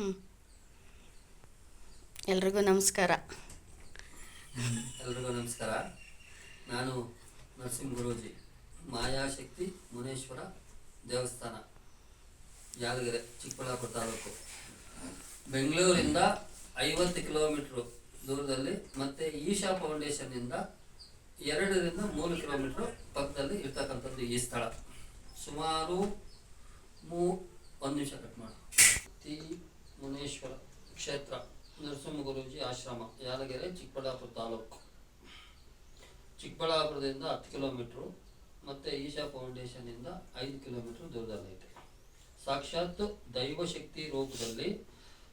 ಹ್ಞೂ ಎಲ್ರಿಗೂ ನಮಸ್ಕಾರ. ಎಲ್ರಿಗೂ ನಮಸ್ಕಾರ. ನಾನು ನರಸಿಂಹ ಗುರೂಜಿ, ಮಾಯಾಶಕ್ತಿ ಮುನೇಶ್ವರ ದೇವಸ್ಥಾನ, ಯಾದಗಿರಿ, ಚಿಕ್ಕಬಳ್ಳಾಪುರ ತಾಲೂಕು. ಬೆಂಗಳೂರಿಂದ ಐವತ್ತು ಕಿಲೋಮೀಟ್ರು ದೂರದಲ್ಲಿ ಮತ್ತು ಈಶಾ ಫೌಂಡೇಶನ್ನಿಂದ ಎರಡರಿಂದ ಮೂರು ಕಿಲೋಮೀಟ್ರ್ ಪಕ್ಕದಲ್ಲಿ ಇರ್ತಕ್ಕಂಥದ್ದು ಈ ಸ್ಥಳ. ಸುಮಾರು ಮೂ ಒಂದು ನಿಮಿಷ ಕಟ್ ಮಾಡಿ. ಮುನೇಶ್ವರ ಕ್ಷೇತ್ರ ನರಸಿಂಹ ಗುರೂಜಿ ಆಶ್ರಮ, ಯಾದಗಿರಿ, ಚಿಕ್ಕಬಳ್ಳಾಪುರ ತಾಲೂಕು. ಚಿಕ್ಕಬಳ್ಳಾಪುರದಿಂದ ಹತ್ತು ಕಿಲೋಮೀಟ್ರು ಮತ್ತು ಈಶಾ ಫೌಂಡೇಶನ್ನಿಂದ ಐದು ಕಿಲೋಮೀಟ್ರ್ ದೂರದಲ್ಲೈತೆ ಸಾಕ್ಷಾತ್ ದೈವಶಕ್ತಿ ರೂಪದಲ್ಲಿ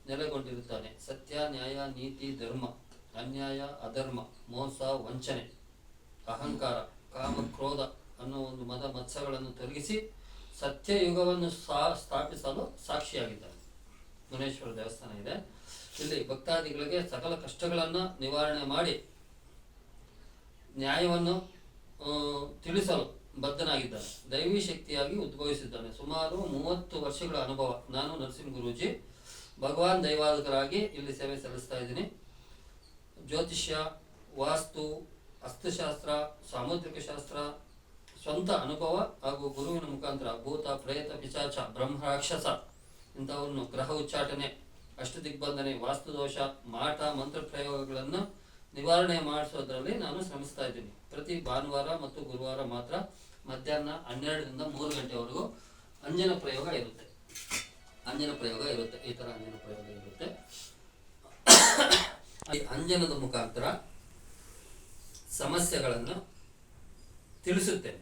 ನೆಲೆಗೊಂಡಿರುತ್ತಾನೆ. ಸತ್ಯ, ನ್ಯಾಯ, ನೀತಿ, ಧರ್ಮ, ಅನ್ಯಾಯ, ಅಧರ್ಮ, ಮೋಸ, ವಂಚನೆ, ಅಹಂಕಾರ, ಕಾಮ, ಕ್ರೋಧ ಅನ್ನೋ ಒಂದು ಮದ ಮತ್ಸಗಳನ್ನು ತೊಲಗಿಸಿ ಸತ್ಯಯುಗವನ್ನು ಸಾ ಸ್ಥಾಪಿಸಲು ಸಾಕ್ಷಿಯಾಗಿದ್ದಾನೆ. ಮುನೇಶ್ವರ ದೇವಸ್ಥಾನ ಇದೆ. ಇಲ್ಲಿ ಭಕ್ತಾದಿಗಳಿಗೆ ಸಕಲ ಕಷ್ಟಗಳನ್ನು ನಿವಾರಣೆ ಮಾಡಿ ನ್ಯಾಯವನ್ನು ತಿಳಿಸಲು ಬದ್ಧನಾಗಿದ್ದಾನೆ ದೈವಿ ಶಕ್ತಿಯಾಗಿ ಉದ್ಭವಿಸಿದ್ದಾನೆ. ಸುಮಾರು ಮೂವತ್ತು ವರ್ಷಗಳ ಅನುಭವ. ನಾನು ನರಸಿಂಹ ಗುರೂಜಿ, ಭಗವಾನ್ ದೈವಾದಕರಾಗಿ ಇಲ್ಲಿ ಸೇವೆ ಸಲ್ಲಿಸ್ತಾ ಇದ್ದೀನಿ. ಜ್ಯೋತಿಷ್ಯ, ವಾಸ್ತು ಹಸ್ತಶಾಸ್ತ್ರ ಸಾಮುದ್ರಿಕ ಶಾಸ್ತ್ರ, ಸ್ವಂತ ಅನುಭವ ಹಾಗೂ ಗುರುವಿನ ಮುಖಾಂತರ ಭೂತ, ಪ್ರೇತ, ಪಿಶಾಚ, ಬ್ರಹ್ಮ, ರಾಕ್ಷಸ ಇಂಥವನ್ನು ಗ್ರಹ ಉಚ್ಚಾಟನೆ, ಅಷ್ಟು ದಿಗ್ಬಂಧನೆ ವಾಸ್ತುದೋಷ ಮಾಟ ಮಂತ್ರ ಪ್ರಯೋಗಗಳನ್ನು ನಿವಾರಣೆ ಮಾಡಿಸೋದ್ರಲ್ಲಿ ನಾನು ಶ್ರಮಿಸ್ತಾ ಇದ್ದೀನಿ. ಪ್ರತಿ ಭಾನುವಾರ ಮತ್ತು ಗುರುವಾರ ಮಾತ್ರ ಮಧ್ಯಾಹ್ನ ಹನ್ನೆರಡರಿಂದ ಮೂರು ಗಂಟೆವರೆಗೂ ಅಂಜನ ಪ್ರಯೋಗ ಇರುತ್ತೆ. ಅಂಜನ ಪ್ರಯೋಗ ಇರುತ್ತೆ. ಈ ಥರ ಅಂಜನ ಪ್ರಯೋಗ ಇರುತ್ತೆ. ಈ ಅಂಜನದ ಮುಖಾಂತರ ಸಮಸ್ಯೆಗಳನ್ನು ತಿಳಿಸುತ್ತೇನೆ.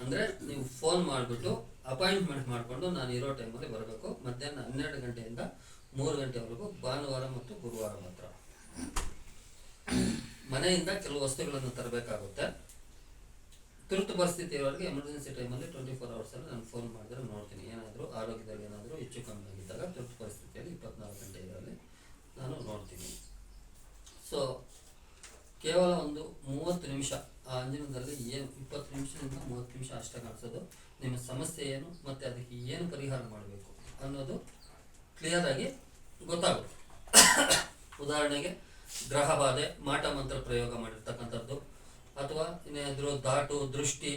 ಅಂದರೆ ನೀವು ಫೋನ್ ಮಾಡಿಬಿಟ್ಟು ಅಪಾಯಿಂಟ್ಮೆಂಟ್ ಮಾಡಿಕೊಂಡು ನಾನು ಇರೋ ಟೈಮಲ್ಲಿ ಬರಬೇಕು. ಮಧ್ಯಾಹ್ನ ಹನ್ನೆರಡು ಗಂಟೆಯಿಂದ ಮೂರು ಗಂಟೆವರೆಗೂ ಭಾನುವಾರ ಮತ್ತು ಗುರುವಾರ ಮಾತ್ರ. ಮನೆಯಿಂದ ಕೆಲವು ವಸ್ತುಗಳನ್ನು ತರಬೇಕಾಗುತ್ತೆ. ತುರ್ತು ಪರಿಸ್ಥಿತಿ ಇರೋರಿಗೆ ಎಮರ್ಜೆನ್ಸಿ ಟೈಮಲ್ಲಿ ಟ್ವೆಂಟಿ ಫೋರ್ ಅವರ್ಸಲ್ಲಿ ನಾನು ಫೋನ್ ಮಾಡಿದ್ರೆ ನೋಡ್ತೀನಿ. ಏನಾದರೂ ಆರೋಗ್ಯದಲ್ಲಿ ಏನಾದರೂ ಹೆಚ್ಚು ಕಮ್ಮಿ ಆಗಿದ್ದಾಗ ತುರ್ತು ಪರಿಸ್ಥಿತಿಯಲ್ಲಿ ಇಪ್ಪತ್ನಾಲ್ಕು ಗಂಟೆ ಇದರಲ್ಲಿ ನಾನು ನೋಡ್ತೀನಿ. ಸೊ ಕೇವಲ ಒಂದು ಮೂವತ್ತು ನಿಮಿಷ ಆ ಅಂಜನದಲ್ಲಿ ಏನು ಇಪ್ಪತ್ತು ನಿಮಿಷದಿಂದ ಮೂವತ್ತು ನಿಮಿಷ ಅಷ್ಟೇ ಕಾಣಿಸೋದು. ನಿಮ್ಮ ಸಮಸ್ಯೆ ಏನು ಮತ್ತು ಅದಕ್ಕೆ ಏನು ಪರಿಹಾರ ಮಾಡಬೇಕು ಅನ್ನೋದು ಕ್ಲಿಯರ್ ಆಗಿ ಗೊತ್ತಾಗುತ್ತೆ. ಉದಾಹರಣೆಗೆ ಗ್ರಹ ಬಾಧೆ, ಮಾಟ ಮಂತ್ರ ಪ್ರಯೋಗ ಮಾಡಿರ್ತಕ್ಕಂಥದ್ದು ಅಥವಾ ಇನ್ನೇನಾದರೂ ದಾಟು ದೃಷ್ಟಿ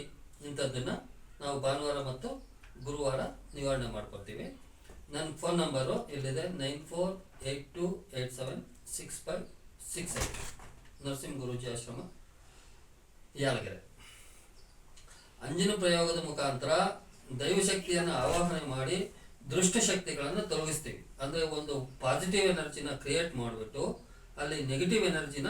ಇಂಥದ್ದನ್ನು ನಾವು ಭಾನುವಾರ ಮತ್ತು ಗುರುವಾರ ನಿವಾರಣೆ ಮಾಡ್ಕೊಳ್ತೀವಿ. ನನ್ನ ಫೋನ್ ನಂಬರು ಇಲ್ಲಿದೆ nine four eight two eight seven six five six eight Narasimha Guruji Ashram. Yalagere. ಅಂಜಿನ ಪ್ರಯೋಗದ ಮುಖಾಂತರ ದೈವಶಕ್ತಿಯನ್ನು ಆವಾಹನೆ ಮಾಡಿ ದುಷ್ಟಶಕ್ತಿಗಳನ್ನು ತೊಲಗಿಸ್ತೀವಿ. ಅಂದರೆ ಒಂದು ಪಾಸಿಟಿವ್ ಎನರ್ಜಿನ ಕ್ರಿಯೇಟ್ ಮಾಡಿಬಿಟ್ಟು ಅಲ್ಲಿ ನೆಗೆಟಿವ್ ಎನರ್ಜಿನ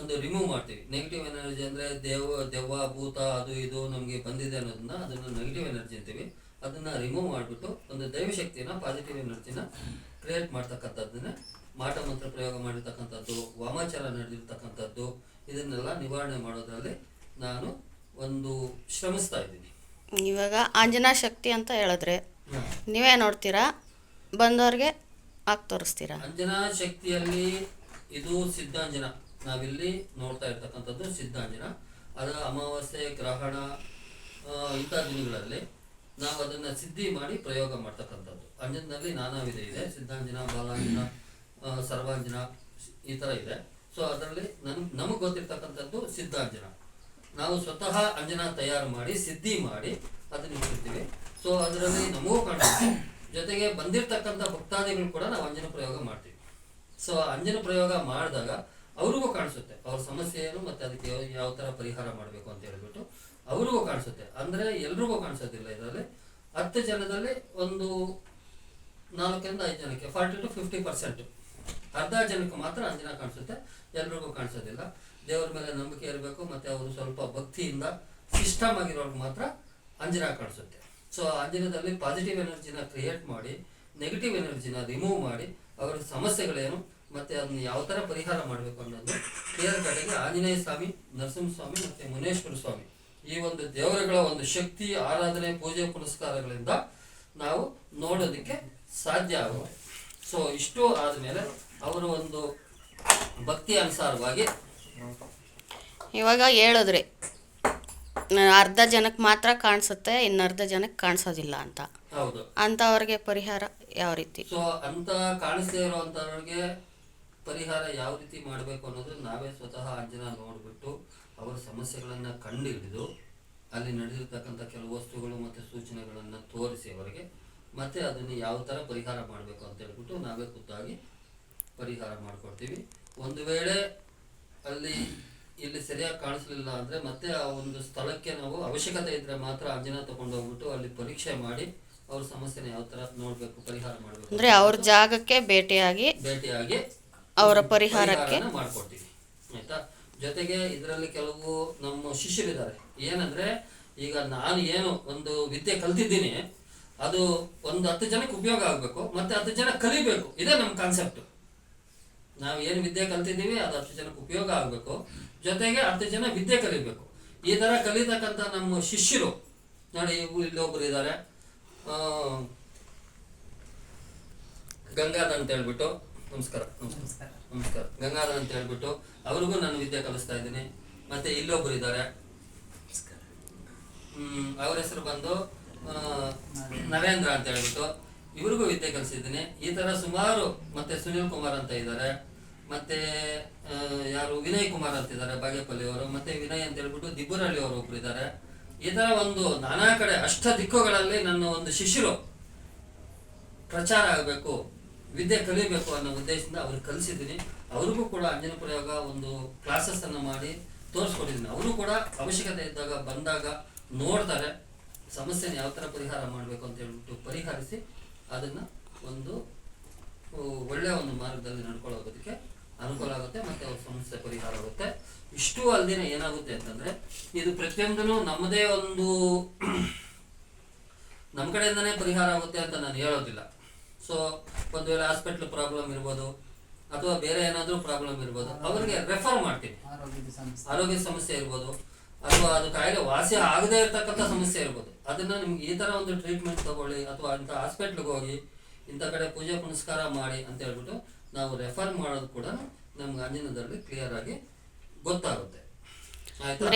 ಒಂದು ರಿಮೂವ್ ಮಾಡ್ತೀವಿ. ನೆಗೆಟಿವ್ ಎನರ್ಜಿ ಅಂದರೆ ದೇವ, ದೆವ್ವ, ಭೂತ, ಅದು ಇದು ನಮಗೆ ಬಂದಿದೆ ಅನ್ನೋದನ್ನ ಅದನ್ನು ನೆಗೆಟಿವ್ ಎನರ್ಜಿ ಅಂತೀವಿ. ಅದನ್ನು ರಿಮೂವ್ ಮಾಡಿಬಿಟ್ಟು ಒಂದು ದೈವಶಕ್ತಿನ ಪಾಸಿಟಿವ್ ಎನರ್ಜಿನ ಕ್ರಿಯೇಟ್ ಮಾಡ್ತಕ್ಕಂಥದ್ದನ್ನೇ ಮಾಟ ಮಂತ್ರ ಪ್ರಯೋಗ ಮಾಡಿರ್ತಕ್ಕಂಥದ್ದು, ವಾಮಾಚಾರ ನಡೆದಿರ್ತಕ್ಕಂಥದ್ದು, ಇದನ್ನೆಲ್ಲ ನಿವಾರಣೆ ಮಾಡೋದ್ರಲ್ಲಿ ನಾನು ಒಂದು ಶ್ರಮಿಸ್ತಾ ಇದ್ದೀನಿ. ಇವಾಗ ಆಂಜನಾ ಶಕ್ತಿ ಅಂತ ಹೇಳಿದ್ರೆ ನೀವೇ ನೋಡ್ತೀರಾ? ಬಂದವ್ರಿಗೆ ಹಾಕಿ ತೋರಿಸ್ತೀರಾ? ಅಂಜನಾ ಶಕ್ತಿಯಲ್ಲಿ ಇದು ಸಿದ್ಧಾಂಜನ. ನಾವಿಲ್ಲಿ ನೋಡ್ತಾ ಇರ್ತಕ್ಕಂಥದ್ದು ಸಿದ್ಧಾಂಜನ. ಅದರ ಅಮಾವಾಸ್ಯೆ ಗ್ರಹಣ ಇಂಥ ದಿನಗಳಲ್ಲಿ ನಾವು ಅದನ್ನು ಸಿದ್ಧಿ ಮಾಡಿ ಪ್ರಯೋಗ ಮಾಡ್ತಕ್ಕಂಥದ್ದು. ಅಂಜನದಲ್ಲಿ ನಾನಾ ವಿಧ ಇದೆ. ಸಿದ್ಧಾಂಜನ ಬಾಲಾಂಜನ ಸರ್ವಾಂಜನ ಈ ಥರ ಇದೆ. ಸೊ ಅದರಲ್ಲಿ ನನ್ ನಮಗೆ ಗೊತ್ತಿರ್ತಕ್ಕಂಥದ್ದು ಸಿದ್ಧಾಂಜನ. ನಾವು ಸ್ವತಃ ಅಂಜನ ತಯಾರು ಮಾಡಿ, ಸಿದ್ಧಿ ಮಾಡಿ ಅದನ್ನ ಇಟ್ಟಿರ್ತೀವಿ. ಸೊ ಅದರಲ್ಲಿ ನಮಗೂ ಕಾಣ್ತೀವಿ ಜೊತೆಗೆ ಬಂದಿರತಕ್ಕಂಥ ಭಕ್ತಾದಿಗಳು ಕೂಡ ನಾವು ಅಂಜನ ಪ್ರಯೋಗ ಮಾಡ್ತೀವಿ. ಸೊ ಅಂಜನ ಪ್ರಯೋಗ ಮಾಡಿದಾಗ ಅವ್ರಿಗೂ ಕಾಣಿಸುತ್ತೆ. ಅವ್ರ ಸಮಸ್ಯೆ ಏನು ಮತ್ತೆ ಅದಕ್ಕೆ ಯಾವ- ತರ ಪರಿಹಾರ ಮಾಡಬೇಕು ಅಂತ ಹೇಳ್ಬಿಟ್ಟು ಅವ್ರಿಗೂ ಕಾಣಿಸುತ್ತೆ. ಅಂದರೆ ಎಲ್ರಿಗೂ ಕಾಣಿಸೋದಿಲ್ಲ ಇದರಲ್ಲಿ. ಹತ್ತು ಜನದಲ್ಲಿ ಒಂದು ನಾಲ್ಕರಿಂದ ಐದು ಜನಕ್ಕೆ, ಫಾರ್ಟಿ ಟು ಫಿಫ್ಟಿ ಪರ್ಸೆಂಟ್. ಅರ್ಧ ಜನಕ್ಕೆ ಮಾತ್ರ ಅಂಜನ ಕಾಣಿಸುತ್ತೆ. ಎಲ್ರಿಗೂ ಕಾಣಿಸೋದಿಲ್ಲ. ದೇವರ ಮೇಲೆ ನಂಬಿಕೆ ಇರಬೇಕು, ಮತ್ತೆ ಅವರು ಸ್ವಲ್ಪ ಭಕ್ತಿಯಿಂದ ಸಿಸ್ಟಮ್ ಆಗಿರೋರ್ಗೆ ಮಾತ್ರ ಅಂಜನ ಕಾಣಿಸುತ್ತೆ. ಸೊ ಅಂಜನದಲ್ಲಿ ಪಾಸಿಟಿವ್ ಎನರ್ಜಿನ ಕ್ರಿಯೇಟ್ ಮಾಡಿ ನೆಗೆಟಿವ್ ಎನರ್ಜಿನ ರಿಮೂವ್ ಮಾಡಿ ಅವರ ಸಮಸ್ಯೆಗಳೇನು, ಮತ್ತೆ ಅದನ್ನ ಯಾವ ಥರ ಪರಿಹಾರ ಮಾಡಬೇಕು ಅನ್ನೋದು ಕ್ಲಿಯರ್ ಕಡೆಗೆ ಆಂಜನೇಯ ಸ್ವಾಮಿ, ನರಸಿಂಹಸ್ವಾಮಿ ಮತ್ತೆ ಮುನೇಶ್ವರ ಸ್ವಾಮಿ ಈ ಒಂದು ದೇವರುಗಳ ಒಂದು ಶಕ್ತಿ, ಆರಾಧನೆ, ಪೂಜೆ, ಪುನಸ್ಕಾರಗಳಿಂದ ನಾವು ನೋಡೋದಕ್ಕೆ ಸಾಧ್ಯ ಆಗುತ್ತೆ. ಸೊ ಇಷ್ಟು ಆದಮೇಲೆ ಅವರು ಒಂದು ಭಕ್ತಿ ಅನುಸಾರವಾಗಿ ಇವಾಗ ಹೇಳಿದ್ರಿ ಅರ್ಧ ಜನಕ್ಕೆ ಮಾತ್ರ ಕಾಣಿಸುತ್ತೆ ಇನ್ನು ಅರ್ಧ ಜನಕ್ಕೆ ಕಾಣಿಸೋದಿಲ್ಲ ಅಂತ. ಹೌದು. ಅಂಥವ್ರಿಗೆ ಪರಿಹಾರ ಯಾವ ರೀತಿ? ಸೊ ಅಂತ ಕಾಣಿಸ್ತಿರೋ ಇರುವಂತವ್ರಿಗೆ ಪರಿಹಾರ ಯಾವ ರೀತಿ ಮಾಡಬೇಕು ಅನ್ನೋದು ನಾವೇ ಸ್ವತಃ ಅಂಜನ ನೋಡಿಬಿಟ್ಟು ಅವರ ಸಮಸ್ಯೆಗಳನ್ನು ಕಂಡು ಹಿಡಿದು ಅಲ್ಲಿ ನಡೆದಿರ್ತಕ್ಕಂಥ ಕೆಲವು ವಸ್ತುಗಳು ಮತ್ತು ಸೂಚನೆಗಳನ್ನು ತೋರಿಸಿ ಅವರಿಗೆ ಮತ್ತೆ ಅದನ್ನು ಯಾವ ಥರ ಪರಿಹಾರ ಮಾಡಬೇಕು ಅಂತ ಹೇಳ್ಬಿಟ್ಟು ನಾವೇ ಖುದ್ದಾಗಿ ಪರಿಹಾರ ಮಾಡಿಕೊಡ್ತೀವಿ. ಒಂದು ವೇಳೆ ಅಲ್ಲಿ ಇಲ್ಲಿ ಸರಿಯಾಗಿ ಕಾಣಿಸ್ಲಿಲ್ಲ ಅಂದ್ರೆ ಮತ್ತೆ ಆ ಒಂದು ಸ್ಥಳಕ್ಕೆ ನಾವು ಅವಶ್ಯಕತೆ ಇದ್ರೆ ಮಾತ್ರ ಅಂಜನ ತಗೊಂಡು ಹೋಗ್ಬಿಟ್ಟು ಅಲ್ಲಿ ಪರೀಕ್ಷೆ ಮಾಡಿ ಅವ್ರ ಸಮಸ್ಯೆನ ಯಾವ ತರ ನೋಡ್ಬೇಕು ಪರಿಹಾರ ಮಾಡ್ಬೇಕು. ಅಂದ್ರೆ ಅವ್ರ ಜಾಗಕ್ಕೆ ಭೇಟಿಯಾಗಿ ಭೇಟಿಯಾಗಿ ಅವರ ಪರಿಹಾರಕ್ಕೆ ಮಾಡ್ಕೊಡ್ತೀವಿ. ಆಯ್ತಾ? ಜೊತೆಗೆ ಇದರಲ್ಲಿ ಕೆಲವು ನಮ್ಮ ಶಿಷ್ಯರಿದ್ದಾರೆ. ಏನಂದ್ರೆ ಈಗ ನಾನು ಏನು ಒಂದು ವಿದ್ಯೆ ಕಲ್ತಿದ್ದೀನಿ ಅದು ಒಂದು ಹತ್ತು ಜನಕ್ಕೆ ಉಪಯೋಗ ಆಗಬೇಕು ಮತ್ತೆ ಹತ್ತು ಜನ ಕಲಿಬೇಕು. ಇದೇ ನಮ್ಮ ಕಾನ್ಸೆಪ್ಟ್ ನಾವು ಏನು ವಿದ್ಯೆ ಕಲ್ತಿದ್ದೀವಿ ಅದು ಹತ್ತು ಜನಕ್ಕೆ ಉಪಯೋಗ ಆಗಬೇಕು. ಜೊತೆಗೆ ಹತ್ತು ಜನ ವಿದ್ಯೆ ಕಲಿಬೇಕು. ಈ ತರ ಕಲಿತಕ್ಕಂಥ ನಮ್ಮ ಶಿಷ್ಯರು ನೋಡಿ ಇವು ಇಲ್ಲಿ ಇದ್ದಾರೆ. ಗಂಗಾಧರ್ ಅಂತ ಹೇಳ್ಬಿಟ್ಟು ನಮಸ್ಕಾರ ನಮಸ್ಕಾರ. ನಮಸ್ಕಾರ. ಗಂಗಾಧರ್ ಅಂತ ಹೇಳ್ಬಿಟ್ಟು ಅವ್ರಿಗೂ ನಾನು ವಿದ್ಯೆ ಕಲಿಸ್ತಾ ಇದ್ದೀನಿ. ಮತ್ತೆ ಇಲ್ಲೊಬ್ರು ಇದ್ದಾರೆ. ಹ್ಮ್ ಅವ್ರ ಹೆಸರು ಬಂದು ಆ, ನರೇಂದ್ರ ಅಂತ ಹೇಳ್ಬಿಟ್ಟು ಇವ್ರಿಗೂ ವಿದ್ಯೆ ಕಲಿಸಿದ್ದೀನಿ. ಈ ತರ ಸುಮಾರು ಮತ್ತೆ ಸುನಿಲ್ ಕುಮಾರ್ ಅಂತ ಇದ್ದಾರೆ. ಮತ್ತೆ ಯಾರು ವಿನಯ್ ಕುಮಾರ್ ಅಂತ ಇದ್ದಾರೆ, ಬಾಗೇಪಲ್ಲಿ ಅವರು. ಮತ್ತೆ ವಿನಯ್ ಅಂತ ಹೇಳ್ಬಿಟ್ಟು ದಿಬ್ಬುರಳ್ಳಿ ಅವರು ಒಬ್ರು ಇದ್ದಾರೆ. ಈ ತರ ಒಂದು ನಾನಾ ಕಡೆ ಅಷ್ಟ ದಿಕ್ಕುಗಳಲ್ಲಿ ನನ್ನ ಒಂದು ಶಿಷ್ಯರು ಪ್ರಚಾರ ಆಗಬೇಕು, ವಿದ್ಯೆ ಕಲಿಬೇಕು ಅನ್ನೋ ಉದ್ದೇಶದಿಂದ ಅವ್ರಿಗೆ ಕಲಿಸಿದ್ದೀನಿ. ಅವ್ರಿಗೂ ಕೂಡ ಅಂಜನ ಪ್ರಯೋಗ ಒಂದು ಕ್ಲಾಸಸ್ ಅನ್ನು ಮಾಡಿ ತೋರಿಸ್ಕೊಟ್ಟಿದ್ದೀನಿ. ಅವರು ಕೂಡ ಅವಶ್ಯಕತೆ ಇದ್ದಾಗ ಬಂದಾಗ ನೋಡ್ತಾರೆ, ಸಮಸ್ಯೆನ ಯಾವ ಥರ ಪರಿಹಾರ ಮಾಡಬೇಕು ಅಂತ ಹೇಳ್ಬಿಟ್ಟು ಪರಿಹರಿಸಿ ಅದನ್ನು ಒಂದು ಒಳ್ಳೆಯ ಒಂದು ಮಾರ್ಗದಲ್ಲಿ ನಡ್ಕೊಳ್ಳೋದಕ್ಕೆ ಅನುಕೂಲ ಆಗುತ್ತೆ ಮತ್ತೆ ಅವ್ರ ಸಮಸ್ಯೆ ಪರಿಹಾರ ಆಗುತ್ತೆ. ಇಷ್ಟು ಅಲ್ದೇನೆ ಏನಾಗುತ್ತೆ ಅಂತಂದ್ರೆ ಇದು ಪ್ರತಿಯೊಂದೂ ನಮ್ಮದೇ ಒಂದು ನಮ್ಮ ಕಡೆಯಿಂದನೇ ಪರಿಹಾರ ಆಗುತ್ತೆ ಅಂತ ನಾನು ಹೇಳೋದಿಲ್ಲ. ಸೊ ಒಂದು ವೇಳೆ ಹಾಸ್ಪಿಟ್ಲ್ ಪ್ರಾಬ್ಲಮ್ ಇರ್ಬೋದು ಅಥವಾ ಬೇರೆ ಏನಾದರೂ ಪ್ರಾಬ್ಲಮ್ ಇರ್ಬೋದು ಅವರಿಗೆ ರೆಫರ್ ಮಾಡ್ತೀನಿ. ಆರೋಗ್ಯ ಸಮಸ್ಯೆ ಇರ್ಬೋದು ಅಥವಾ ಅದು ಕಾಯಿಲೆ ವಾಸಿ ಆಗದೇ ಇರತಕ್ಕಂಥ ಸಮಸ್ಯೆ ಇರ್ಬೋದು. ಅದನ್ನ ನಿಮ್ಗೆ ಈ ತರ ಒಂದು ಟ್ರೀಟ್ಮೆಂಟ್ ತಗೊಳ್ಳಿ ಅಥವಾ ಇಂಥ ಹಾಸ್ಪಿಟ್ಲ್ಗೆ ಹೋಗಿ ಇಂಥ ಕಡೆ ಪೂಜೆ ಪುನಸ್ಕಾರ ಮಾಡಿ ಅಂತ ಹೇಳ್ಬಿಟ್ಟು ನಾವು ರೆಫರ್ ಮಾಡೋದು ಕೂಡ ನಮ್ಗೆ ಅಂಜನದಲ್ಲಿ ಕ್ಲಿಯರ್ ಆಗಿ ಗೊತ್ತಾಗುತ್ತೆ. ಆಯ್ತಾ?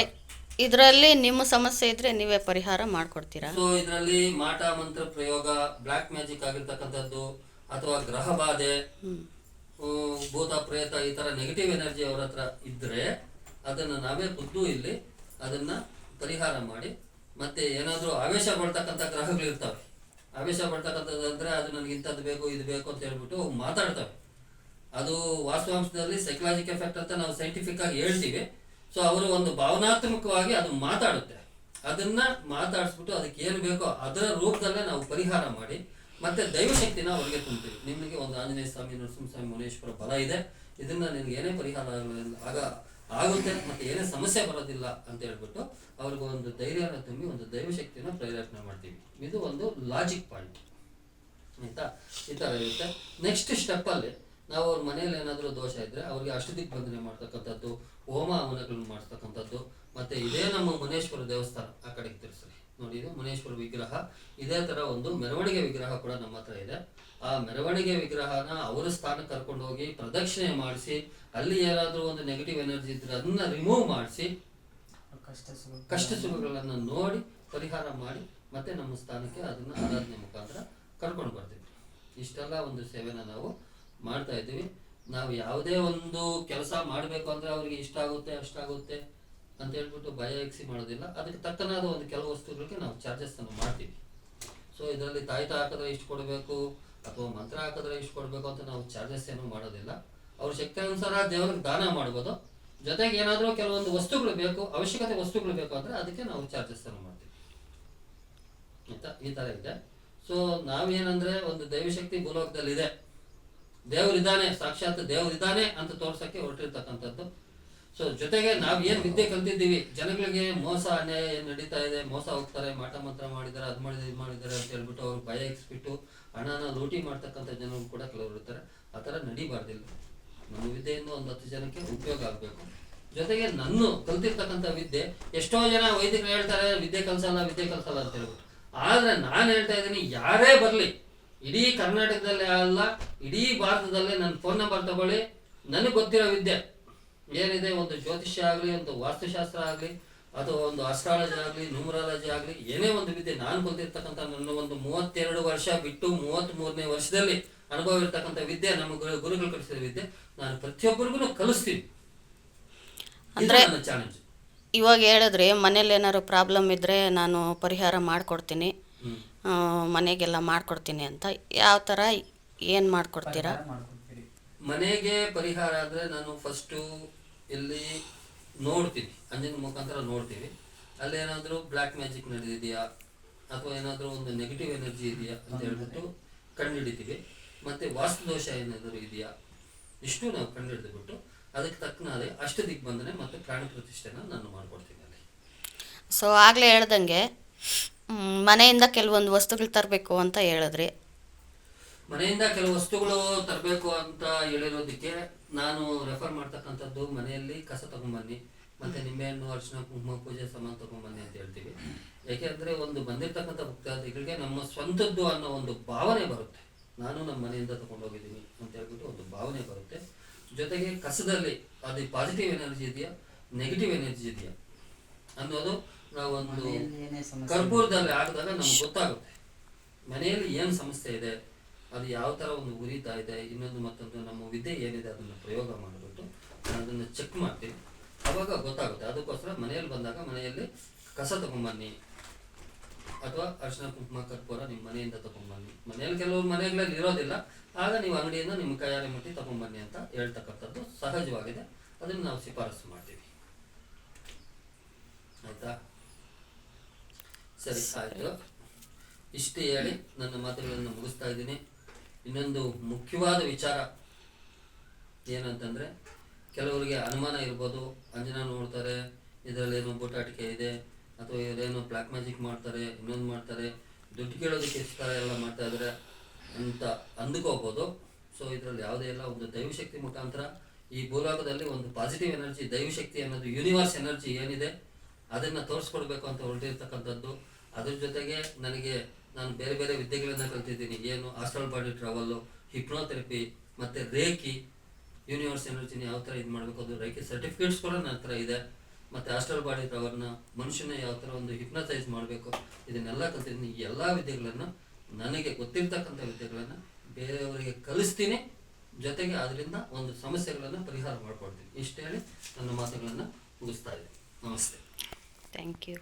ಇದರಲ್ಲಿ ನಿಮ್ಮ ಸಮಸ್ಯೆ ಇದ್ರೆ ನೀವೇ ಪರಿಹಾರ ಮಾಡ್ಕೊಡ್ತೀರಾ? ಸೊ ಇದರಲ್ಲಿ ಮಾಟ ಮಂತ್ರ ಪ್ರಯೋಗ ಬ್ಲಾಕ್ ಮ್ಯಾಜಿಕ್ ಆಗಿರ್ತಕ್ಕಂಥದ್ದು ಅಥವಾ ಗ್ರಹ ಬಾಧೆ ಭೂತ ಪ್ರೇತ ಈ ತರ ನೆಗೆಟಿವ್ ಎನರ್ಜಿ ಅವ್ರ ಹತ್ರ ಇದ್ರೆ ಅದನ್ನ ನಾವೇ ಖುದ್ದು ಇಲ್ಲಿ ಅದನ್ನ ಪರಿಹಾರ ಮಾಡಿ ಮತ್ತೆ ಏನಾದ್ರೂ ಆವೇಶ ಪಡ್ತಕ್ಕಂಥ ಗ್ರಹಗಳು ಇರ್ತವೆ ಆವೇಶ ಪಡ್ತಕ್ಕಂಥದ್ದು ಅಂದ್ರೆ ಅದು ನನಗೆ ಇಂಥದ್ದು ಬೇಕು ಇದು ಬೇಕು ಅಂತ ಹೇಳ್ಬಿಟ್ಟು ಮಾತಾಡ್ತವೆ. ಅದು ವಾಸ್ತವಾಂಶದಲ್ಲಿ ಸೈಕಲಾಜಿಕ್ ಎಫೆಕ್ಟ್ ಅಂತ ನಾವು ಸೈಂಟಿಫಿಕ್ ಆಗಿ ಹೇಳ್ತೀವಿ. ಸೊ ಅವರು ಒಂದು ಭಾವನಾತ್ಮಕವಾಗಿ ಅದು ಮಾತಾಡುತ್ತೆ. ಅದನ್ನ ಮಾತಾಡಿಸ್ಬಿಟ್ಟು ಅದಕ್ಕೆ ಏನು ಬೇಕೋ ಅದರ ರೂಪದಲ್ಲೇ ನಾವು ಪರಿಹಾರ ಮಾಡಿ, ಮತ್ತೆ ದೈವಶಕ್ತಿನ ಅವ್ರಿಗೆ ತುಂಬ್ತೀವಿ. ನಿಮಗೆ ಒಂದು ಆಂಜನೇಯ ಸ್ವಾಮಿ, ನರಸಿಂಹಸ್ವಾಮಿ, ಮುನೇಶ್ವರ ಬಲ ಇದೆ. ಇದನ್ನ ನಿಮ್ಗೆ ಏನೇ ಪರಿಹಾರ ಆಗ ಆಗುತ್ತೆ, ಮತ್ತೆ ಏನೇ ಸಮಸ್ಯೆ ಬರೋದಿಲ್ಲ ಅಂತ ಹೇಳ್ಬಿಟ್ಟು ಅವ್ರಿಗೆ ಒಂದು ಧೈರ್ಯನ ತುಂಬಿ ಒಂದು ದೈವಶಕ್ತಿನ ಪ್ರೇರೇಪಣೆ ಮಾಡ್ತೀವಿ. ಇದು ಒಂದು ಲಾಜಿಕ್ ಪಾಯಿಂಟ್ ಆಯ್ತಾ? ಈ ಥರ ಇರುತ್ತೆ. ನೆಕ್ಸ್ಟ್ ಸ್ಟೆಪ್ಪಲ್ಲಿ ನಾವು ಅವ್ರ ಮನೆಯಲ್ಲಿ ಏನಾದರೂ ದೋಷ ಇದ್ರೆ ಅವ್ರಿಗೆ ಅಷ್ಟದಿಗ್ಬಂಧನೆ ಮಾಡ್ತಕ್ಕಂಥದ್ದು, ಹೋಮ ಹವನಗಳನ್ನು ಮಾಡ್ತಕ್ಕಂಥದ್ದು, ಮತ್ತೆ ಇದೇ ನಮ್ಮ ಮುನೇಶ್ವರ ದೇವಸ್ಥಾನ ಆ ಕಡೆಗೆ ತಿರ್ಸ್ರಿ. ನೋಡಿ ಇದು ಮುನೇಶ್ವರ ವಿಗ್ರಹ. ಇದೇ ತರ ಒಂದು ಮೆರವಣಿಗೆ ವಿಗ್ರಹ ಕೂಡ ನಮ್ಮ ಹತ್ರ ಇದೆ. ಆ ಮೆರವಣಿಗೆ ವಿಗ್ರಹನ ಅವರ ಸ್ಥಾನಕ್ಕೆ ಕರ್ಕೊಂಡು ಹೋಗಿ ಪ್ರದಕ್ಷಿಣೆ ಮಾಡಿಸಿ, ಅಲ್ಲಿ ಏನಾದರೂ ಒಂದು ನೆಗೆಟಿವ್ ಎನರ್ಜಿ ಇದ್ರೆ ಅದನ್ನ ರಿಮೂವ್ ಮಾಡಿಸಿ, ಕಷ್ಟ ಸುಖಗಳನ್ನು ನೋಡಿ ಪರಿಹಾರ ಮಾಡಿ ಮತ್ತೆ ನಮ್ಮ ಸ್ಥಾನಕ್ಕೆ ಅದನ್ನ ಆರಾಧನೆ ಮುಖಾಂತರ ಕರ್ಕೊಂಡು ಬರ್ತೀವಿ ಇಷ್ಟೆಲ್ಲ ಒಂದು ಸೇವೆನ ನಾವು ಮಾಡ್ತಾ ಇದ್ದೀವಿ. ನಾವು ಯಾವುದೇ ಒಂದು ಕೆಲಸ ಮಾಡಬೇಕು ಅಂದರೆ ಅವ್ರಿಗೆ ಇಷ್ಟ ಆಗುತ್ತೆ ಅಷ್ಟಾಗುತ್ತೆ ಅಂತ ಹೇಳ್ಬಿಟ್ಟು ಭಯ ಎಕ್ಸಿ ಮಾಡೋದಿಲ್ಲ. ಅದಕ್ಕೆ ತಕ್ಕನಾದ ಒಂದು ಕೆಲವು ವಸ್ತುಗಳಿಗೆ ನಾವು ಚಾರ್ಜಸ್ ಅನ್ನು ಮಾಡ್ತೀವಿ. ಸೊ ಇದರಲ್ಲಿ ತಾಯ್ತ ಹಾಕಿದ್ರೆ ಇಷ್ಟು ಕೊಡಬೇಕು ಅಥವಾ ಮಂತ್ರ ಹಾಕಿದ್ರೆ ಇಷ್ಟು ಕೊಡಬೇಕು ಅಂತ ನಾವು ಚಾರ್ಜಸ್ ಏನು ಮಾಡೋದಿಲ್ಲ. ಅವ್ರ ಶಕ್ತಿ ಅನುಸಾರ ದೇವರಿಗೆ ದಾನ ಮಾಡ್ಬೋದು. ಜೊತೆಗೆ ಏನಾದರೂ ಕೆಲವೊಂದು ವಸ್ತುಗಳು ಬೇಕು, ಅವಶ್ಯಕತೆ ವಸ್ತುಗಳು ಬೇಕು ಅಂದರೆ ಅದಕ್ಕೆ ನಾವು ಚಾರ್ಜಸ್ ಅನ್ನು ಮಾಡ್ತೀವಿ. ಆಯ್ತಾ? ಈ ಥರ ಇದೆ. ಸೊ ನಾವೇನಂದ್ರೆ ಒಂದು ದೈವಶಕ್ತಿ ಭೂಲೋಕದಲ್ಲಿ ಇದೆ ದೇವರಿದ್ದಾನೆ, ಸಾಕ್ಷಾತ್ ದೇವರಿದ್ದಾನೆ ಅಂತ ತೋರ್ಸಕ್ಕೆ ಹೊರಟಿರ್ತಕ್ಕಂಥದ್ದು. ಸೊ ಜೊತೆಗೆ ನಾವ್ ಏನ್ ವಿದ್ಯೆ ಕಲ್ತಿದ್ದೀವಿ, ಜನಗಳಿಗೆ ಮೋಸ ಅನ್ಯಾಯ ಏನ್ ನಡೀತಾ ಇದೆ, ಮೋಸ ಹೋಗ್ತಾರೆ, ಮಾಟ ಮಂತ್ರ ಮಾಡಿದ್ದಾರೆ, ಅದ್ ಮಾಡಿದ್ರೆ ಇದು ಮಾಡಿದ್ದಾರೆ ಅಂತ ಹೇಳ್ಬಿಟ್ಟು ಅವ್ರು ಭಯ ಬಿಟ್ಟು ಹಣನ ಲೂಟಿ ಮಾಡ್ತಕ್ಕಂಥ ಜನರು ಕೂಡ ಕೆಲವರು ಇರ್ತಾರೆ. ಆ ಥರ ನಡಿಬಾರ್ದಿಲ್ಲ. ನಮ್ಮ ವಿದ್ಯೆಯಿಂದ ಒಂದು ಹತ್ತು ಜನಕ್ಕೆ ಉಪಯೋಗ ಆಗಬೇಕು. ಜೊತೆಗೆ ನನ್ನ ಕಲ್ತಿರ್ತಕ್ಕಂಥ ವಿದ್ಯೆ, ಎಷ್ಟೋ ಜನ ವೈದ್ಯರು ಹೇಳ್ತಾರೆ, ವಿದ್ಯೆ ಕಲ್ಸಲ್ಲ ವಿದ್ಯೆ ಕಲ್ಸಲ್ಲ ಅಂತ ಹೇಳ್ಬಿಟ್ಟು. ಆದ್ರೆ ನಾನು ಹೇಳ್ತಾ ಇದ್ದೀನಿ, ಯಾರೇ ಬರಲಿ, ಇಡೀ ಕರ್ನಾಟಕದಲ್ಲೇ ಅಲ್ಲ ಇಡೀ ಭಾರತದಲ್ಲೇ ನನ್ನ ಫೋನ್ ನಂಬರ್ ತಗೊಳ್ಳಿ. ನನಗೆ ಗೊತ್ತಿರೋ ವಿದ್ಯೆ. ಏನಿದೆ? ಒಂದು ಜ್ಯೋತಿಷ್ಯ ಆಗಲಿ ಒಂದು ವಾಸ್ತುಶಾಸ್ತ್ರ ಆಗಲಿ ಅಥವಾ ಒಂದು ಅಸ್ಟ್ರಾಲಜಿ ಆಗಲಿ ನ್ಯೂಮರಾಲಜಿ ಆಗಲಿ ಏನೇ ಒಂದು ವಿದ್ಯೆ. ನಾನು ಗೊತ್ತಿರ್ತಕ್ಕಂಥ ನನ್ನ ಒಂದು ಮೂವತ್ತೆರಡು ವರ್ಷ ಬಿಟ್ಟು ಮೂವತ್ತ್ ಮೂರನೇ ವರ್ಷದಲ್ಲಿ ಅನುಭವ ಇರತಕ್ಕಂಥ ವಿದ್ಯೆ ನಮ್ಮ ಗುರು- ಗುರುಗಳು ಕಲಿಸಿದ ವಿದ್ಯೆ. ನಾನು ಪ್ರತಿಯೊಬ್ಬರಿಗೂ ಕಲಿಸ್ತೀನಿ. ಅಂದ್ರೆ- ಚಾಲೆಂಜ್ ಇವಾಗ ಹೇಳಿದ್ರಿ ಮನೇಲಿ ಏನಾದ್ರು ಪ್ರಾಬ್ಲಮ್ ಇದ್ರೆ ನಾನು ಪರಿಹಾರ ಮಾಡಿಕೊಡ್ತೀನಿ. ಮನೆಗೆಲ್ಲ ಮಾಡಿಕೊಡ್ತೀನಿ ಅಂತ. ಯಾವ ಥರ ಏನು ಮಾಡಿಕೊಡ್ತೀರಾ? ಮಾಡ್ಕೊಡ್ತೀರಿ. ಮನೆಗೆ ಪರಿಹಾರ ಆದರೆ ನಾನು ಫಸ್ಟು ಇಲ್ಲಿ ನೋಡ್ತೀನಿ. ಅಂಜಿನ ಮುಖಾಂತರ ನೋಡ್ತೀವಿ. ಅಲ್ಲಿ ಏನಾದರೂ ಬ್ಲ್ಯಾಕ್ ಮ್ಯಾಜಿಕ್ ನಡೆದಿದೆಯಾ? ಅಥವಾ ಏನಾದರೂ ಒಂದು ನೆಗೆಟಿವ್ ಎನರ್ಜಿ ಇದೆಯಾ ಅಂತ ಹೇಳ್ಬಿಟ್ಟು ಕಂಡುಹಿಡಿತೀವಿ. ಮತ್ತು ವಾಸ್ತುದೋಷ ಏನಾದರೂ ಇದೆಯಾ? ಇಷ್ಟು ನಾವು ಕಂಡುಹಿಡಿದ್ಬಿಟ್ಟು ಅದಕ್ಕೆ ತಕ್ಕನಾದ ಅಷ್ಟ ದಿಗ್ಬಂಧನೆ ಮತ್ತು ಪ್ರಾಣ ಪ್ರತಿಷ್ಠೆನ ನಾನು ಮಾಡ್ಕೊಡ್ತೀನಿ ಅಲ್ಲಿ. ಸೊ ಆಗಲೇ ಹೇಳ್ದಂಗೆ ಮ್, ಮನೆಯಿಂದ ಕೆಲವೊಂದು ವಸ್ತುಗಳು ತರಬೇಕು ಅಂತ ಹೇಳಿದ್ರಿ. ಮನೆಯಿಂದ ಕೆಲವು ವಸ್ತುಗಳು ತರಬೇಕು ಅಂತ ಹೇಳಿರೋದಕ್ಕೆ ನಾನು ರೆಫರ್ ಮಾಡ್ತಕ್ಕಂಥದ್ದು ಮನೆಯಲ್ಲಿ ಕಸ ತಗೊಂಬನ್ನಿ ಮತ್ತೆ ನಿಂಬೆಹಣ್ಣು ಅರ್ಶಿನ ಕುಂಕುಮ ಪೂಜೆ ಸಾಮಾನು ತಗೊಂಬನ್ನಿ ಅಂತ ಹೇಳ್ತೀವಿ. ಯಾಕೆಂದ್ರೆ ಒಂದು ಬಂದಿರತಕ್ಕಂಥ ಭಕ್ತಾದಿಗಳಿಗೆ ನಮ್ಮ ಸ್ವಂತದ್ದು ಅನ್ನೋ ಒಂದು ಭಾವನೆ ಬರುತ್ತೆ. ನಾನು ನಮ್ಮ ಮನೆಯಿಂದ ತಗೊಂಡೋಗಿದ್ದೀನಿ ಅಂತ ಹೇಳ್ಬಿಟ್ಟು ಒಂದು ಭಾವನೆ ಬರುತ್ತೆ. ಜೊತೆಗೆ ಕಸದಲ್ಲಿ ಅದು ಪಾಸಿಟಿವ್ ಎನರ್ಜಿ ಇದೆಯಾ? ನೆಗೆಟಿವ್ ಎನರ್ಜಿ ಇದೆಯಾ? ಅನ್ನೋದು ನಾವೊಂದು ಒಂದು ಕರ್ಪೂರದಲ್ಲಿ ಹಾಕಿದಾಗ ನಮ್ಗೆ ಗೊತ್ತಾಗುತ್ತೆ. ಮನೆಯಲ್ಲಿ ಏನು ಸಮಸ್ಯೆ ಇದೆ? ಅದು ಯಾವ ಥರ ಒಂದು ಉರಿತಾ ಇದೆ, ಇನ್ನೊಂದು ಮತ್ತೊಂದು ನಮ್ಮ ವಿದ್ಯೆ ಏನಿದೆ ಅದನ್ನು ಪ್ರಯೋಗ ಮಾಡಿಬಿಟ್ಟು ಅದನ್ನು ಚೆಕ್ ಮಾಡ್ತೀನಿ. ಅವಾಗ ಗೊತ್ತಾಗುತ್ತೆ. ಅದಕ್ಕೋಸ್ಕರ ಮನೆಯಲ್ಲಿ ಬಂದಾಗ ಮನೆಯಲ್ಲಿ ಕಸ ತಗೊಂಬನ್ನಿ. ಅಥವಾ ಅರಿಶಿನ ಕುಂಕುಮ, ಕರ್ಪೂರ ನಿಮ್ಮ ಮನೆಯಿಂದ ತಗೊಂಬನ್ನಿ. ಮನೆಯಲ್ಲಿ ಕೆಲವು ಮನೆಗಳಲ್ಲಿ ಇರೋದಿಲ್ಲ. ಆಗ ನೀವು ಅಂಗಡಿಯಿಂದ ನಿಮ್ಮ ಕೈಯಾರೆ ಮುಟ್ಟಿ ತಗೊಂಬನ್ನಿ ಅಂತ ಹೇಳ್ತಕ್ಕಂಥದ್ದು ಸಹಜವಾಗಿದೆ. ಅದನ್ನು ನಾವು ಶಿಫಾರಸು ಮಾಡ್ತೀವಿ. ಆಯ್ತಾ? ಸರಿ, ಆಯಿತು. ಇಷ್ಟು ಹೇಳಿ. ನನ್ನ ಮಾತುಗಳನ್ನು ಮುಗಿಸ್ತಾ ಇದ್ದೀನಿ. ಇನ್ನೊಂದು ಮುಖ್ಯವಾದ ವಿಚಾರ ಏನಂತಂದ್ರೆ, ಕೆಲವರಿಗೆ ಅನುಮಾನ ಇರ್ಬೋದು. ಅಂಜನ ನೋಡ್ತಾರೆ ಇದರಲ್ಲೇನೋ ಬೂಟಾಟಿಕೆ ಇದೆ, ಅಥವಾ ಇವರೇನೋ ಬ್ಲ್ಯಾಕ್ ಮ್ಯಾಜಿಕ್ ಮಾಡ್ತಾರೆ, ಇನ್ನೊಂದು ಮಾಡ್ತಾರೆ, ದುಡ್ಡು ಕೇಳೋದಕ್ಕೆ ಇಷ್ಟ ಎಲ್ಲ ಮಾಡ್ತಾ ಇದ್ದಾರೆ ಅಂತ ಅಂದ್ಕೋಬೋದು. ಸೊ ಇದರಲ್ಲಿ ಯಾವುದೇ ಇಲ್ಲ ಒಂದು ದೈವಶಕ್ತಿ ಮುಖಾಂತರ ಈ ಭೂಲೋಕದಲ್ಲಿ ಒಂದು ಪಾಸಿಟಿವ್ ಎನರ್ಜಿ ದೈವಶಕ್ತಿ ಅನ್ನೋದು ಯೂನಿವರ್ಸ್ ಎನರ್ಜಿ ಏನಿದೆ, ಅದನ್ನ ತೋರಿಸ್ಕೊಡ್ಬೇಕು ಅಂತ ಹೊರಟಿರ್ತಕ್ಕಂಥದ್ದು. ಅದ್ರ ಜೊತೆಗೆ ನನಗೆ ನಾನು ಬೇರೆ ಬೇರೆ ವಿದ್ಯೆಗಳನ್ನ ಕಲ್ತಿದ್ದೀನಿ. ಏನು ಆಸ್ಟ್ರಲ್ ಬಾಡಿ ಟ್ರಾವೆಲ್ಲು ಹಿಪ್ನೋಥೆರಪಿ ಮತ್ತೆ ರೇಕಿ ಯೂನಿವರ್ಸ್ ಎನರ್ಜಿನ ಯಾವ ಥರ ಇದು ಮಾಡಬೇಕು ಅದು ರೇಕಿ ಸರ್ಟಿಫಿಕೇಟ್ಸ್ ಕೂಡ ನನ್ನ ಹತ್ರ ಇದೆ. ಮತ್ತೆ ಆಸ್ಟ್ರಲ್ ಬಾಡಿ ಟ್ರಾವೆಲ್ನ ಮನುಷ್ಯನ ಯಾವ ಥರ ಒಂದು ಹಿಪ್ನಟೈಸ್ ಮಾಡಬೇಕು, ಇದನ್ನೆಲ್ಲ ಕಲ್ತಿದ್ದೀನಿ. ಈ ಎಲ್ಲ ವಿದ್ಯೆಗಳನ್ನು ನನಗೆ ಗೊತ್ತಿರ್ತಕ್ಕಂಥ ವಿದ್ಯೆಗಳನ್ನು ಬೇರೆಯವರಿಗೆ ಕಲಿಸ್ತೀನಿ. ಜೊತೆಗೆ ಅದರಿಂದ ಒಂದು ಸಮಸ್ಯೆಗಳನ್ನು ಪರಿಹಾರ ಮಾಡ್ಕೊಡ್ತೀನಿ. ಇಷ್ಟು ಹೇಳಿ ನನ್ನ ಮಾತುಗಳನ್ನು ಮುಗಿಸ್ತಾ ಇದ್ದೀನಿ. ನಮಸ್ತೆ. Thank you